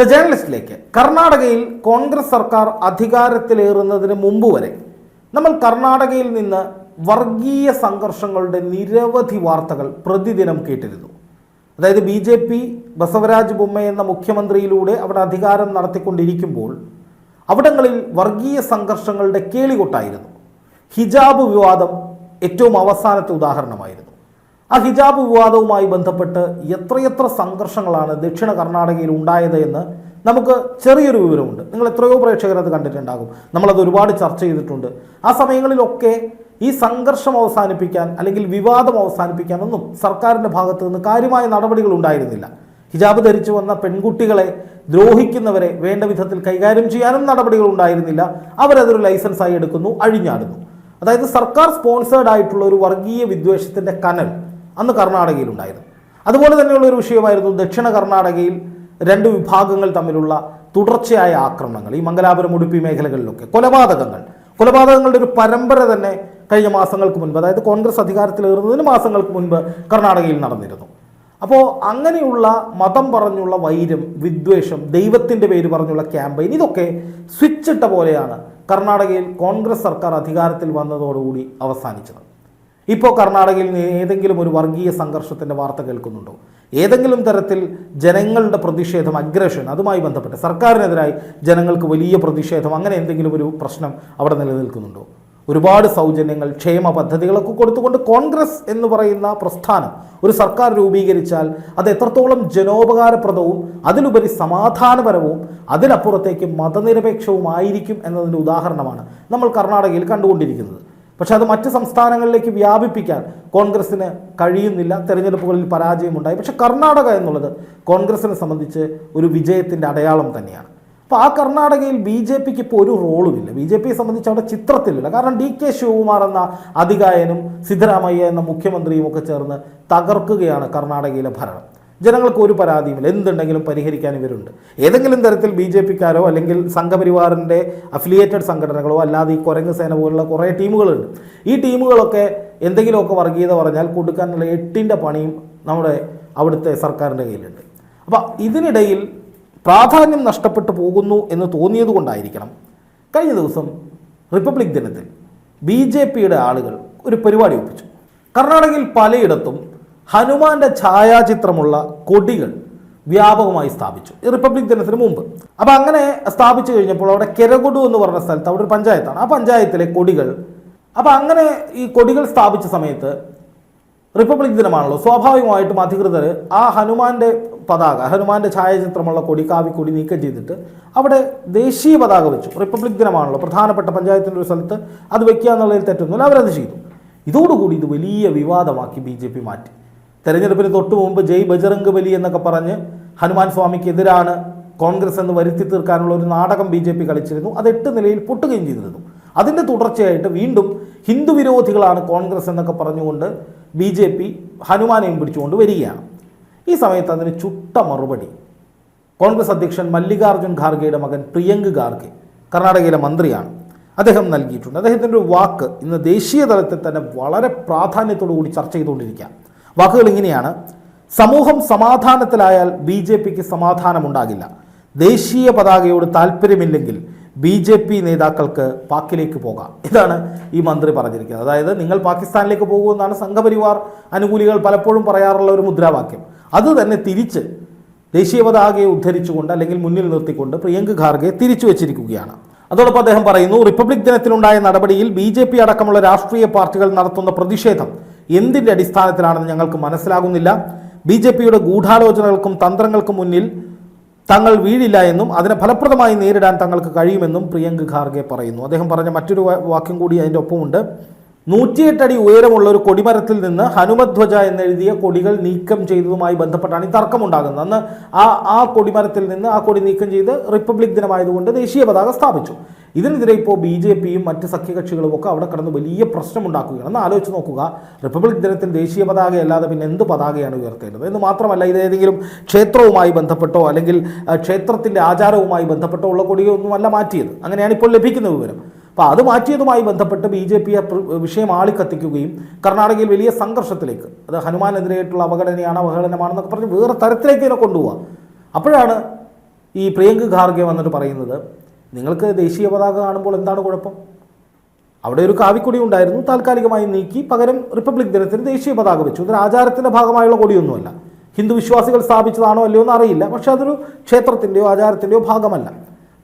The ജേർണലിസ്റ്റിലേക്ക്. കർണാടകയിൽ കോൺഗ്രസ് സർക്കാർ അധികാരത്തിലേറുന്നതിന് മുമ്പ് വരെ നമ്മൾ കർണാടകയിൽ നിന്ന് വർഗീയ സംഘർഷങ്ങളുടെ നിരവധി വാർത്തകൾ പ്രതിദിനം കേട്ടിരുന്നു. അതായത് B J P Basavaraj Bomma എന്ന മുഖ്യമന്ത്രിയിലൂടെ അവിടെ അധികാരം നടത്തിക്കൊണ്ടിരിക്കുമ്പോൾ അവിടങ്ങളിൽ വർഗീയ സംഘർഷങ്ങളുടെ കേളികൊട്ടായിരുന്നു. ഹിജാബ് വിവാദം ഏറ്റവും അവസാനത്തെ ഉദാഹരണമായിരുന്നു. ആ ഹിജാബ് വിവാദവുമായി ബന്ധപ്പെട്ട് എത്രയെത്ര സംഘർഷങ്ങളാണ് ദക്ഷിണ കർണാടകയിൽ ഉണ്ടായത് എന്ന് നമുക്ക് ചെറിയൊരു വിവരമുണ്ട്. നിങ്ങൾ എത്രയോ പ്രേക്ഷകർ അത് കണ്ടിട്ടുണ്ടാകും. നമ്മളത് ഒരുപാട് ചർച്ച ചെയ്തിട്ടുണ്ട്. ആ സമയങ്ങളിലൊക്കെ ഈ സംഘർഷം അവസാനിപ്പിക്കാൻ അല്ലെങ്കിൽ വിവാദം അവസാനിപ്പിക്കാനൊന്നും സർക്കാരിന്റെ ഭാഗത്തു നിന്ന് കാര്യമായ നടപടികൾ ഉണ്ടായിരുന്നില്ല. ഹിജാബ് ധരിച്ചു വന്ന പെൺകുട്ടികളെ ദ്രോഹിക്കുന്നവരെ വേണ്ട വിധത്തിൽ കൈകാര്യം ചെയ്യാനും നടപടികൾ ഉണ്ടായിരുന്നില്ല. അവരതൊരു ലൈസൻസായി എടുക്കുന്നു അഴിഞ്ഞാടുന്നു. അതായത് സർക്കാർ സ്പോൺസേഡ് ആയിട്ടുള്ള ഒരു വർഗീയ വിദ്വേഷത്തിന്റെ കനൽ അന്ന് കർണാടകയിലുണ്ടായിരുന്നു. അതുപോലെ തന്നെയുള്ള ഒരു വിഷയമായിരുന്നു ദക്ഷിണ കർണാടകയിൽ രണ്ട് വിഭാഗങ്ങൾ തമ്മിലുള്ള തുടർച്ചയായ ആക്രമണങ്ങൾ ഈ മംഗലാപുരം ഉടുപ്പി മേഖലകളിലൊക്കെ. കൊലപാതകങ്ങൾ. കൊലപാതകങ്ങളുടെ ഒരു പരമ്പര തന്നെ കഴിഞ്ഞ മാസങ്ങൾക്ക് മുൻപ് അതായത് കോൺഗ്രസ് അധികാരത്തിലേറുന്നതിന് മാസങ്ങൾക്ക് മുൻപ് കർണാടകയിൽ നടന്നിരുന്നു. അപ്പോൾ അങ്ങനെയുള്ള മതം പറഞ്ഞുള്ള വൈരം വിദ്വേഷം ദൈവത്തിന്റെ പേര് പറഞ്ഞുള്ള ക്യാമ്പയിൻ ഇതൊക്കെ സ്വിച്ച് ഇട്ട പോലെയാണ് കർണാടകയിൽ കോൺഗ്രസ് സർക്കാർ അധികാരത്തിൽ വന്നതോടുകൂടി അവസാനിച്ചത്. ഇപ്പോൾ കർണാടകയിൽ നിന്ന് ഏതെങ്കിലും ഒരു വർഗീയ സംഘർഷത്തിന്റെ വാർത്ത കേൾക്കുന്നുണ്ടോ? ഏതെങ്കിലും തരത്തിൽ ജനങ്ങളുടെ പ്രതിഷേധം അഗ്രഷൻ അതുമായി ബന്ധപ്പെട്ട് സർക്കാരിനെതിരായി ജനങ്ങൾക്ക് വലിയ പ്രതിഷേധം അങ്ങനെ എന്തെങ്കിലും ഒരു പ്രശ്നം അവിടെ നിലനിൽക്കുന്നുണ്ടോ? ഒരുപാട് സൗജന്യങ്ങൾ ക്ഷേമ പദ്ധതികളൊക്കെ കൊടുത്തുകൊണ്ട് കോൺഗ്രസ് എന്ന് പറയുന്ന പ്രസ്ഥാനം ഒരു സർക്കാർ രൂപീകരിച്ചാൽ അത് എത്രത്തോളം ജനോപകാരപ്രദവും അതിലുപരി സമാധാനപരവും അതിനപ്പുറത്തേക്ക് മതനിരപേക്ഷവുമായിരിക്കും എന്നതിന്റെ ഉദാഹരണമാണ് നമ്മൾ കർണാടകയിൽ കണ്ടുകൊണ്ടിരിക്കുന്നത്. പക്ഷേ അത് മറ്റ് സംസ്ഥാനങ്ങളിലേക്ക് വ്യാപിപ്പിക്കാൻ കോൺഗ്രസ്സിന് കഴിയുന്നില്ല. തെരഞ്ഞെടുപ്പുകളിൽ പരാജയമുണ്ടായി. പക്ഷെ കർണാടക എന്നുള്ളത് കോൺഗ്രസിനെ സംബന്ധിച്ച് ഒരു വിജയത്തിന്റെ അടയാളം തന്നെയാണ്. അപ്പോൾ ആ കർണാടകയിൽ ബി ജെ പിക്ക് ഇപ്പോൾ ഒരു റോളുമില്ല. ബി ജെ പിയെ സംബന്ധിച്ച് അവിടെ ചിത്രത്തിലില്ല. കാരണം ഡി കെ ശിവകുമാർ എന്ന അധികായനും സിദ്ധരാമയ്യ എന്ന മുഖ്യമന്ത്രിയും ഒക്കെ ചേർന്ന് തകർക്കുകയാണ് കർണാടകയിലെ ഭരണം. ജനങ്ങൾക്ക് ഒരു പരാതിയുമില്ല. എന്തുണ്ടെങ്കിലും പരിഹരിക്കാൻ ഇവരുണ്ട്. ഏതെങ്കിലും തരത്തിൽ ബി ജെ പിക്കാരോ അല്ലെങ്കിൽ സംഘപരിവാറിന്റെ അഫിലിയേറ്റഡ് സംഘടനകളോ അല്ലാതെ ഈ കുരങ്ങ് സേന പോലുള്ള കുറേ ടീമുകളുണ്ട്. ഈ ടീമുകളൊക്കെ എന്തെങ്കിലുമൊക്കെ വർഗീയത പറഞ്ഞാൽ കൊടുക്കാനുള്ള എട്ടിന്റെ പണിയും നമ്മുടെ അവിടുത്തെ സർക്കാരിന്റെ കയ്യിലുണ്ട്. അപ്പോൾ ഇതിനിടയിൽ പ്രാധാന്യം നഷ്ടപ്പെട്ടു പോകുന്നു എന്ന് തോന്നിയത് കൊണ്ടായിരിക്കണം കഴിഞ്ഞ ദിവസം റിപ്പബ്ലിക് ദിനത്തിൽ ബി ജെ പിയുടെ ആളുകൾ ഒരു പരിപാടി ഒപ്പിച്ചു. കർണാടകയിൽ പലയിടത്തും ഹനുമാന്റെ ഛായാചിത്രമുള്ള കൊടികൾ വ്യാപകമായി സ്ഥാപിച്ചു. റിപ്പബ്ലിക് ദിനത്തിന് മുമ്പ്. അപ്പോൾ അങ്ങനെ സ്ഥാപിച്ചു കഴിഞ്ഞപ്പോൾ അവിടെ കെരകൊടു എന്ന് പറഞ്ഞ സ്ഥലത്ത് അവിടെ ഒരു പഞ്ചായത്താണ്. ആ പഞ്ചായത്തിലെ കൊടികൾ. അപ്പോൾ അങ്ങനെ ഈ കൊടികൾ സ്ഥാപിച്ച സമയത്ത് റിപ്പബ്ലിക് ദിനമാണല്ലോ. സ്വാഭാവികമായിട്ടും അധികൃതർ ആ ഹനുമാന്റെ പതാക ഹനുമാന്റെ ഛായാചിത്രമുള്ള കൊടി കാവിക്കൊടി നീക്കം ചെയ്തിട്ട് അവിടെ ദേശീയ പതാക വെച്ചു. റിപ്പബ്ലിക് ദിനമാണല്ലോ. പ്രധാനപ്പെട്ട പഞ്ചായത്തിന്റെ ഒരു സ്ഥലത്ത് അത് വെക്കുക എന്നുള്ളതിൽ തെറ്റൊന്നുമില്ല. അവരത് ചെയ്തു. ഇതോടുകൂടി ഇത് വലിയ വിവാദമാക്കി ബി മാറ്റി. തെരഞ്ഞെടുപ്പിന് തൊട്ടു മുമ്പ് ജയ് ബജറംഗ് ബലി എന്നൊക്കെ പറഞ്ഞ് ഹനുമാൻ സ്വാമിക്കെതിരാണ് കോൺഗ്രസ് എന്ന് വരുത്തി തീർക്കാനുള്ള ഒരു നാടകം ബി ജെ പി കളിച്ചിരുന്നു. അത് എട്ട് നിലയിൽ പൊട്ടുകയും ചെയ്തിരുന്നു. അതിന്റെ തുടർച്ചയായിട്ട് വീണ്ടും ഹിന്ദു വിരോധികളാണ് കോൺഗ്രസ് എന്നൊക്കെ പറഞ്ഞുകൊണ്ട് ബി ജെ പി ഹനുമാനെയും പിടിച്ചുകൊണ്ട് വരികയാണ്. ഈ സമയത്ത് അതിന് ചുട്ട മറുപടി. കോൺഗ്രസ് അധ്യക്ഷൻ മല്ലികാർജുൻ ഖാർഗെയുടെ മകൻ പ്രിയങ്ക് ഖാർഗെ കർണാടകയിലെ മന്ത്രിയാണ്. അദ്ദേഹം നൽകിയിട്ടുണ്ട്. അദ്ദേഹത്തിന്റെ ഒരു വാക്ക് ഇന്ന് ദേശീയ തലത്തിൽ തന്നെ വളരെ പ്രാധാന്യത്തോടു കൂടി ചർച്ച ചെയ്തുകൊണ്ടിരിക്കുക വാക്കുകൾ ഇങ്ങനെയാണ്. സമൂഹം സമാധാനത്തിലായാൽ ബി ജെ പിക്ക് സമാധാനമുണ്ടാകില്ല. ദേശീയ പതാകയോട് താല്പര്യമില്ലെങ്കിൽ ബി ജെ പി നേതാക്കൾക്ക് പാക്കിലേക്ക് പോകാം. ഇതാണ് ഈ മന്ത്രി പറഞ്ഞിരിക്കുന്നത്. അതായത് നിങ്ങൾ പാകിസ്ഥാനിലേക്ക് പോകുമെന്നാണ് സംഘപരിവാർ അനുകൂലികൾ പലപ്പോഴും പറയാറുള്ള ഒരു മുദ്രാവാക്യം. അത് തന്നെ തിരിച്ച് ദേശീയ പതാകയെ ഉദ്ധരിച്ചുകൊണ്ട് അല്ലെങ്കിൽ മുന്നിൽ നിർത്തിക്കൊണ്ട് പ്രിയങ്ക് ഖാർഗെ തിരിച്ചു വെച്ചിരിക്കുകയാണ്. അതോടൊപ്പം അദ്ദേഹം പറയുന്നു റിപ്പബ്ലിക് ദിനത്തിലുണ്ടായ നടപടിയിൽ ബി ജെ പി അടക്കമുള്ള രാഷ്ട്രീയ പാർട്ടികൾ നടത്തുന്ന പ്രതിഷേധം എന്തിന്റെ അടിസ്ഥാനത്തിലാണെന്ന് ഞങ്ങൾക്ക് മനസ്സിലാകുന്നില്ല. ബി ജെ പിയുടെ ഗൂഢാലോചനകൾക്കും തന്ത്രങ്ങൾക്കും മുന്നിൽ തങ്ങൾ വീഴില്ല എന്നും അതിനെ ഫലപ്രദമായി നേരിടാൻ തങ്ങൾക്ക് കഴിയുമെന്നും പ്രിയങ്ക് ഖാർഗെ പറയുന്നു. അദ്ദേഹം പറഞ്ഞ മറ്റൊരു വാക്യം കൂടി അതിന്റെ ഒപ്പമുണ്ട്. നൂറ്റിയെട്ടടി ഉയരമുള്ള ഒരു കൊടിമരത്തിൽ നിന്ന് ഹനുമധ്വജ എന്നെഴുതിയ കൊടികൾ നീക്കം ചെയ്തതുമായി ബന്ധപ്പെട്ടാണ് ഈ തർക്കമുണ്ടാകുന്നത്. അന്ന് ആ ആ കൊടിമരത്തിൽ നിന്ന് ആ കൊടി നീക്കം ചെയ്ത് റിപ്പബ്ലിക് ദിനമായതുകൊണ്ട് ദേശീയ പതാക സ്ഥാപിച്ചു. ഇതിനെതിരെ ഇപ്പോൾ ബി ജെ പിയും മറ്റ് സഖ്യകക്ഷികളും ഒക്കെ അവിടെ കിടന്ന് വലിയ പ്രശ്നം ഉണ്ടാക്കുകയാണ് എന്ന് ആലോചിച്ച് നോക്കുക. റിപ്പബ്ലിക് ദിനത്തിൽ ദേശീയ പതാക അല്ലാതെ പിന്നെ എന്ത് പതാകയാണ് ഉയർത്തേണ്ടത്? എന്ന് മാത്രമല്ല ഇത് ഏതെങ്കിലും ക്ഷേത്രവുമായി ബന്ധപ്പെട്ടോ അല്ലെങ്കിൽ ക്ഷേത്രത്തിന്റെ ആചാരവുമായി ബന്ധപ്പെട്ടോ ഉള്ള കൊടിയൊന്നുമല്ല മാറ്റിയത്. അങ്ങനെയാണ് ഇപ്പോൾ ലഭിക്കുന്ന വിവരം. അപ്പോൾ അത് മാറ്റിയതുമായി ബന്ധപ്പെട്ട് ബി ജെ പി വിഷയം ആളിക്കത്തിക്കുകയും കർണാടകയിൽ വലിയ സംഘർഷത്തിലേക്ക് അത് ഹനുമാനെതിരായിട്ടുള്ള അവഗണനയാണ് അവഹേളനമാണെന്നൊക്കെ പറഞ്ഞ് വേറെ തരത്തിലേക്ക് ഇതിനെ കൊണ്ടുപോവുക അപ്പോഴാണ് ഈ പ്രിയങ്ക് ഖാർഗെ വന്നിട്ട് പറയുന്നത് നിങ്ങൾക്ക് ദേശീയ പതാക കാണുമ്പോൾ എന്താണ് കുഴപ്പം? അവിടെ ഒരു കാവിക്കൊടി ഉണ്ടായിരുന്നു താൽക്കാലികമായി നീക്കി പകരം റിപ്പബ്ലിക് ദിനത്തിന് ദേശീയ പതാക വെച്ചു. ഇതൊരു ആചാരത്തിന്റെ ഭാഗമായുള്ള കൊടിയൊന്നുമല്ല. ഹിന്ദു വിശ്വാസികൾ സ്ഥാപിച്ചതാണോ അല്ലയോ എന്ന് അറിയില്ല പക്ഷേ അതൊരു ക്ഷേത്രത്തിന്റെയോ ആചാരത്തിന്റെയോ ഭാഗമല്ല.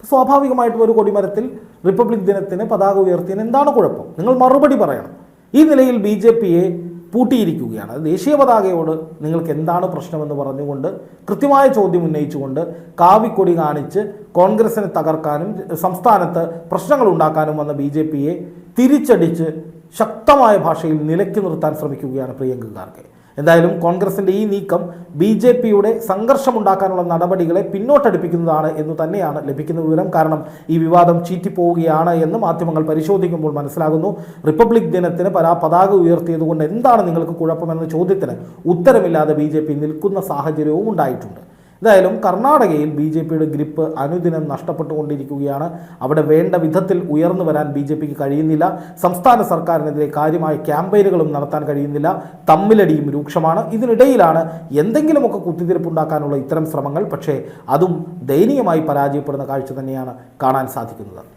സ്വാഭാവികമായിട്ടും ഒരു കൊടിമരത്തിൽ റിപ്പബ്ലിക് ദിനത്തിന് പതാക ഉയർത്തിയതിന് എന്താണ് കുഴപ്പം? നിങ്ങൾ മറുപടി പറയണം. ഈ നിലയിൽ ബി ജെ പിയെ പൂട്ടിയിരിക്കുകയാണ്. ദേശീയ പതാകയോട് നിങ്ങൾക്ക് എന്താണ് പ്രശ്നമെന്ന് പറഞ്ഞുകൊണ്ട് കൃത്യമായ ചോദ്യം ഉന്നയിച്ചുകൊണ്ട് കാവിക്കൊടി കാണിച്ച് കോൺഗ്രസിനെ തകർക്കാനും സംസ്ഥാനത്ത് പ്രശ്നങ്ങൾ ഉണ്ടാക്കാനും വന്ന ബി ജെ പിയെ തിരിച്ചടിച്ച് ശക്തമായ ഭാഷയിൽ നിലയ്ക്ക് നിർത്താൻ ശ്രമിക്കുകയാണ് പ്രിയങ്ക ഖാർഗെ എന്തായാലും കോൺഗ്രസിന്റെ ഈ നീക്കം ബി ജെ പിയുടെ സംഘർഷമുണ്ടാക്കാനുള്ള നടപടികളെ പിന്നോട്ടടുപ്പിക്കുന്നതാണ് എന്ന് തന്നെയാണ് ലഭിക്കുന്ന വിവരം. കാരണം ഈ വിവാദം ചീറ്റിപ്പോവുകയാണ് എന്ന് മാധ്യമങ്ങൾ പരിശോധിക്കുമ്പോൾ മനസ്സിലാകുന്നു. റിപ്പബ്ലിക് ദിനത്തിന് പരാ പതാക ഉയർത്തിയതുകൊണ്ട് എന്താണ് നിങ്ങൾക്ക് കുഴപ്പമെന്ന ചോദ്യത്തിന് ഉത്തരമില്ലാതെ ബി നിൽക്കുന്ന സാഹചര്യവും ഉണ്ടായിട്ടുണ്ട്. എന്തായാലും കർണാടകയിൽ ബി ജെ പിയുടെ ഗ്രിപ്പ് അനുദിനം നഷ്ടപ്പെട്ടുകൊണ്ടിരിക്കുകയാണ്. അവിടെ വേണ്ട വിധത്തിൽ ഉയർന്നു വരാൻ ബി ജെ പിക്ക് കഴിയുന്നില്ല. സംസ്ഥാന സർക്കാരിനെതിരെ കാര്യമായ ക്യാമ്പയിനുകളും നടത്താൻ കഴിയുന്നില്ല. തമ്മിലടിയും രൂക്ഷമാണ്. ഇതിനിടയിലാണ് എന്തെങ്കിലുമൊക്കെ കുത്തിത്തിരിപ്പുണ്ടാക്കാനുള്ള ഇത്തരം ശ്രമങ്ങൾ. പക്ഷേ അതും ദയനീയമായി പരാജയപ്പെടുന്ന കാഴ്ച തന്നെയാണ് കാണാൻ സാധിക്കുന്നത്.